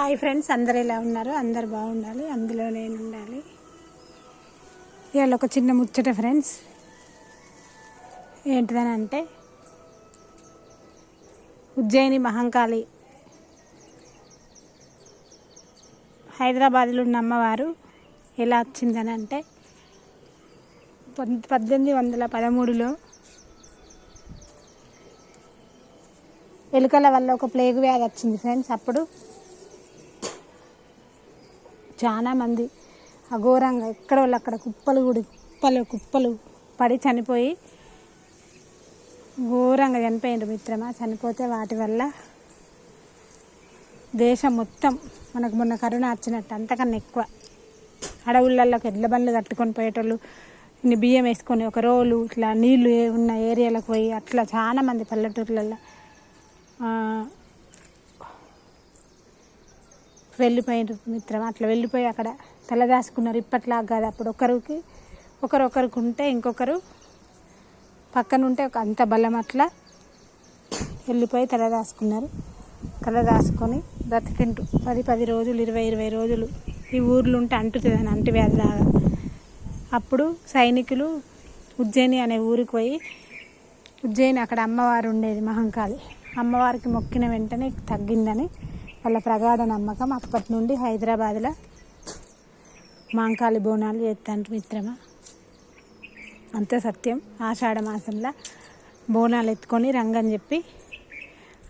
Hi friends అందరు ఎలా ఉన్నారు? అందరు బాగుండాలి అందులో నేను ఉండాలి. ఇవాళ ఒక చిన్న ముచ్చట ఫ్రెండ్స్. ఏంటిదని అంటే ఉజ్జయిని మహంకాళి. హైదరాబాద్లో ఉన్న అమ్మవారు ఎలా వచ్చిందని అంటే పద్దెనిమిది వందల పదమూడులో ఎలుకల వల్ల ఒక ప్లేగు వ్యాధి వచ్చింది ఫ్రెండ్స్. అప్పుడు చాలామంది అఘోరంగా ఎక్కడ వాళ్ళు అక్కడ కుప్పలు గుడి కుప్పలు కుప్పలు పడి చనిపోయి ఘోరంగా చనిపోయిండ్రు మిత్రమా. చనిపోతే వాటి వల్ల దేశం మొత్తం మనకు మొన్న కరోనా వచ్చినట్టు అంతకన్నా ఎక్కువ. అడవులలోకి ఎడ్ల బండ్లు కట్టుకొని పోయేటోళ్ళు ఇన్ని బియ్యం వేసుకొని ఒక రోలు ఇట్లా నీళ్ళు ఏ- ఉన్న ఏరియాలకు పోయి అట్లా చాలా మంది పల్లెటూర్లలో వెళ్ళిపోయారు మిత్రం. అట్లా వెళ్ళిపోయి అక్కడ తలదాసుకున్నారు ఇప్పట్లాగా కాదు. అప్పుడు ఒకరికి ఒకరొకరికి ఉంటే ఇంకొకరు పక్కన ఉంటే ఒక అంత బలం అట్లా వెళ్ళిపోయి తలదాసుకున్నారు తలదాసుకొని బ్రతికింటు పది పది రోజులు ఇరవై ఇరవై రోజులు ఈ ఊర్లు ఉంటే అంటుతుందని అంటువ్యాధిలాగా. అప్పుడు సైనికులు ఉజ్జయిని అనే ఊరికి పోయి ఉజ్జయిని అక్కడ అమ్మవారు ఉండేది మహంకాళి. అమ్మవారికి మొక్కిన వెంటనే తగ్గిందని వాళ్ళ ప్రగాఢ నమ్మకం అప్పటి నుండి హైదరాబాద్లో మాంకాలి బోనాలు చేస్తాంటారు మిత్రమా. అంతే సత్యం. ఆషాఢ మాసంలో బోనాలు ఎత్తుకొని రంగం చెప్పి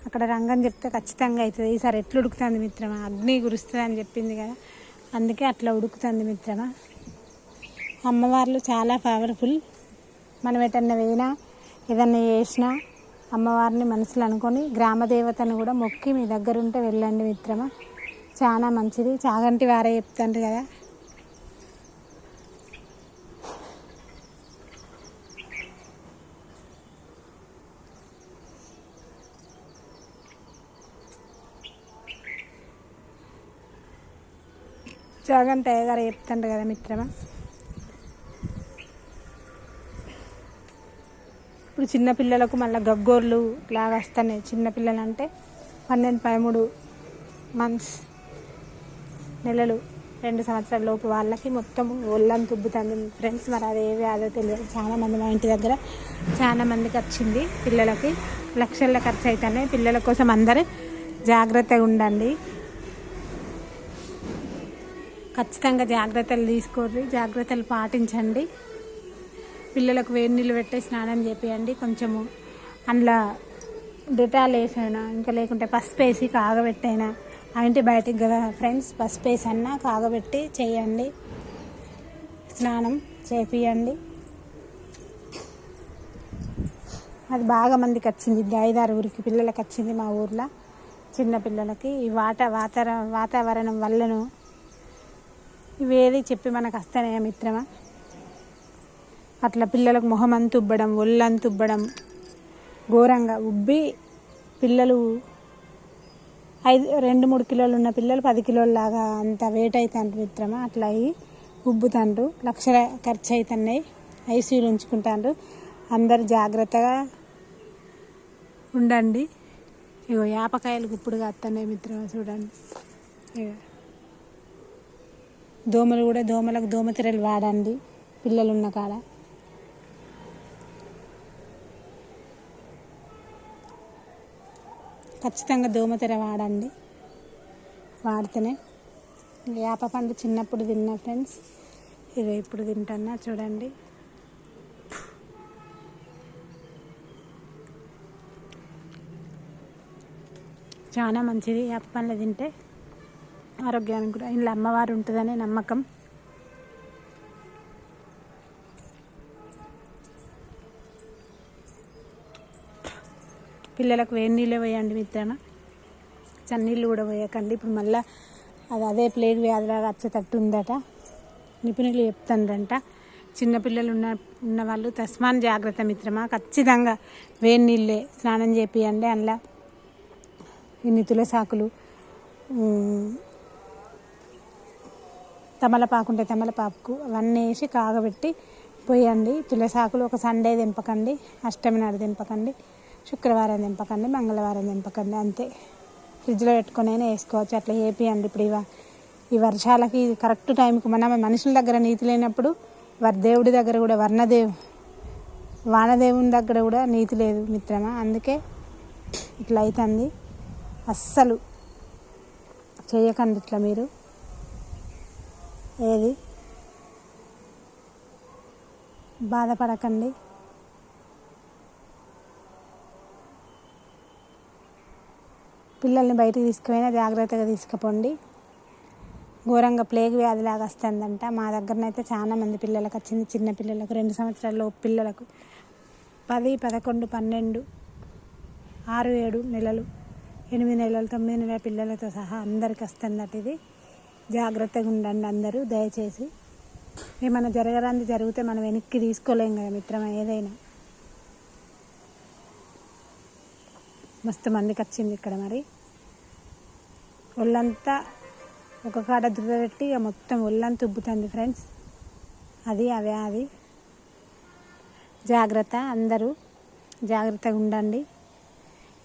అక్కడ రంగం చెప్తే ఖచ్చితంగా అవుతుంది. ఈసారి ఎట్లా ఉడుకుతుంది మిత్రమా? అగ్ని గురుస్తుంది అని చెప్పింది కదా. అందుకే అట్లా ఉడుకుతుంది మిత్రమా. అమ్మవార్లు చాలా పవర్ఫుల్ మనం ఎటన్నా పోయినా ఏదన్నా చేసినా అమ్మవారిని మనసులో అనుకొని గ్రామ దేవతను కూడా మొక్కి మీ దగ్గర ఉంటే వెళ్ళండి మిత్రమా. చాలా మంచిది. చాగంటి వారే చెప్తాండ్రు కదా. చాగంటి అయ్యగారు చెప్తాండ్రు కదా మిత్రమా. ఇప్పుడు చిన్నపిల్లలకు మళ్ళీ గగ్గోర్లు లాగా వస్తున్నాయి చిన్నపిల్లలు అంటే పన్నెండు పదమూడు మంత్స్ నెలలు రెండు సంవత్సరాల లోపు వాళ్ళకి మొత్తం ఒళ్ళని తుబ్బుతుంది. ఫ్రెండ్స్ మరి అది ఏ వ్యాధో తెలియదు. చాలా మంది మా ఇంటి దగ్గర చాలా మందికి వచ్చింది పిల్లలకి. లక్షల ఖర్చు అవుతున్నాయి పిల్లల కోసం అందరూ జాగ్రత్తగా ఉండండి. ఖచ్చితంగా జాగ్రత్తలు తీసుకోండి జాగ్రత్తలు పాటించండి. పిల్లలకు వేడి నీళ్ళు పెట్టే స్నానం చేపియండి. కొంచెము అందులో డెటాల్ వేసైనా ఇంకా లేకుంటే పసుపు వేసి కాగబెట్టైనా యాంటీబయాటిక్ కదా ఫ్రెండ్స్ పసుపు వేసి అన్నా కాగబెట్టి చేయండి. స్నానం చేపియండి. అది బాగా మందికి వచ్చింది. ఇది ఐదారు ఊరికి పిల్లలకి వచ్చింది మా ఊర్లో. చిన్న పిల్లలకి ఈ వాట వాతావరణం వాతావరణం వల్లను ఇవేది చెప్పి మనకు వస్తానే మిత్రమా? అట్లా పిల్లలకు మొహం అంత ఉబ్బడం ఒళ్ళంత ఉబ్బడం ఘోరంగా ఉబ్బి పిల్లలు ఐదు రెండు మూడు కిలోలు ఉన్న పిల్లలు పది కిలోల లాగా అంత వెయిట్ అవుతాండ్రు మిత్రమా? అట్లా అయ్యి ఉబ్బుతాండ్రు. లక్షల ఖర్చు అవుతున్నాయి ఐసీయూలు ఉంచుకుంటాండ్రు. అందరు జాగ్రత్తగా ఉండండి. ఇగో యాపకాయలు ఇప్పుడు కాస్తున్నాయి మిత్రమా చూడండి. ఇగో దోమలు కూడా దోమలకు దోమతెరలు వాడండి పిల్లలు ఉన్న కాడ. ఖచ్చితంగా దోమతెర వాడండి. వాడితేనే వేప పండు చిన్నప్పుడు తిన్నా ఫ్రెండ్స్ ఇదే ఇప్పుడు తింటున్నా చూడండి. చాలా మంచిది వేప పండ్లు తింటే ఆరోగ్యానికి కూడా. ఇంట్లో అమ్మవారు ఉంటుందనే నమ్మకం. పిల్లలకు వేడి నీళ్ళే పోయండి మిత్రమా. చన్నీళ్ళు కూడా పోయకండి. ఇప్పుడు మళ్ళీ అది అదే ప్లేగ్ వ్యాధిలాగా వచ్చేటట్టు ఉందట. నిపుణులు చెప్తాండ్రంట. చిన్నపిల్లలు ఉన్న ఉన్న వాళ్ళు తస్మాన్ జాగ్రత్త మిత్రమా. ఖచ్చితంగా వేడి నీళ్ళే స్నానం చేపియండి అందులో. ఇన్ని తులసాకులు తమలపాకుంటే తమలపాకు ఉంటే తమలపాకు అవన్నీ వేసి కాగబెట్టి పోయండి. తులసాకులు ఒక సండే దింపకండి. అష్టమి నాడు దింపకండి. శుక్రవారం దింపకండి మంగళవారం దింపకండి అంతే. ఫ్రిడ్జ్లో పెట్టుకొని అయినా వేసుకోవచ్చు. అట్లా వేపియండి ఇప్పుడు ఇవ ఈ వర్షాలకి ఇది కరెక్ట్ టైంకి మన మనుషుల దగ్గర నీతి లేనప్పుడు వారి దేవుడి దగ్గర కూడా వర్ణదేవు వానదేవుని దగ్గర కూడా నీతి లేదు మిత్రమా? అందుకే ఇట్లా అవుతుంది అస్సలు చేయకండి ఇట్లా మీరు. ఏది? బాధపడకండి. పిల్లల్ని బయటకు తీసుకుపోయినా జాగ్రత్తగా తీసుకుపోండి. ఘోరంగా ప్లేగ్ వ్యాధి లాగా వస్తుందంట. మా దగ్గరనైతే చాలా మంది పిల్లలకు వచ్చింది చిన్న పిల్లలకు రెండు సంవత్సరాల పిల్లలకు. పది పదకొండు పన్నెండు ఆరు ఏడు నెలలు ఎనిమిది నెలలు తొమ్మిది నెలల పిల్లలతో సహా అందరికి వస్తుందట ఇది. జాగ్రత్తగా ఉండండి అందరూ దయచేసి. ఏమైనా జరగరాంది జరిగితే మనం వెనక్కి తీసుకోలేం కదా మిత్రమా ఏదైనా. మస్తు మందికి వచ్చింది ఇక్కడ మరి. ఒళ్ళంతా ఒక కాడ దురదపెట్టి ఇక మొత్తం ఒళ్ళంతా ఉబ్బుతుంది ఫ్రెండ్స్. అది అవే అది జాగ్రత్త అందరూ జాగ్రత్తగా ఉండండి.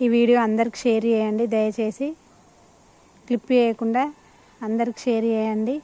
ఈ వీడియో అందరికి షేర్ చేయండి. దయచేసి క్లిప్ చేయకుండా అందరికి షేర్ చేయండి.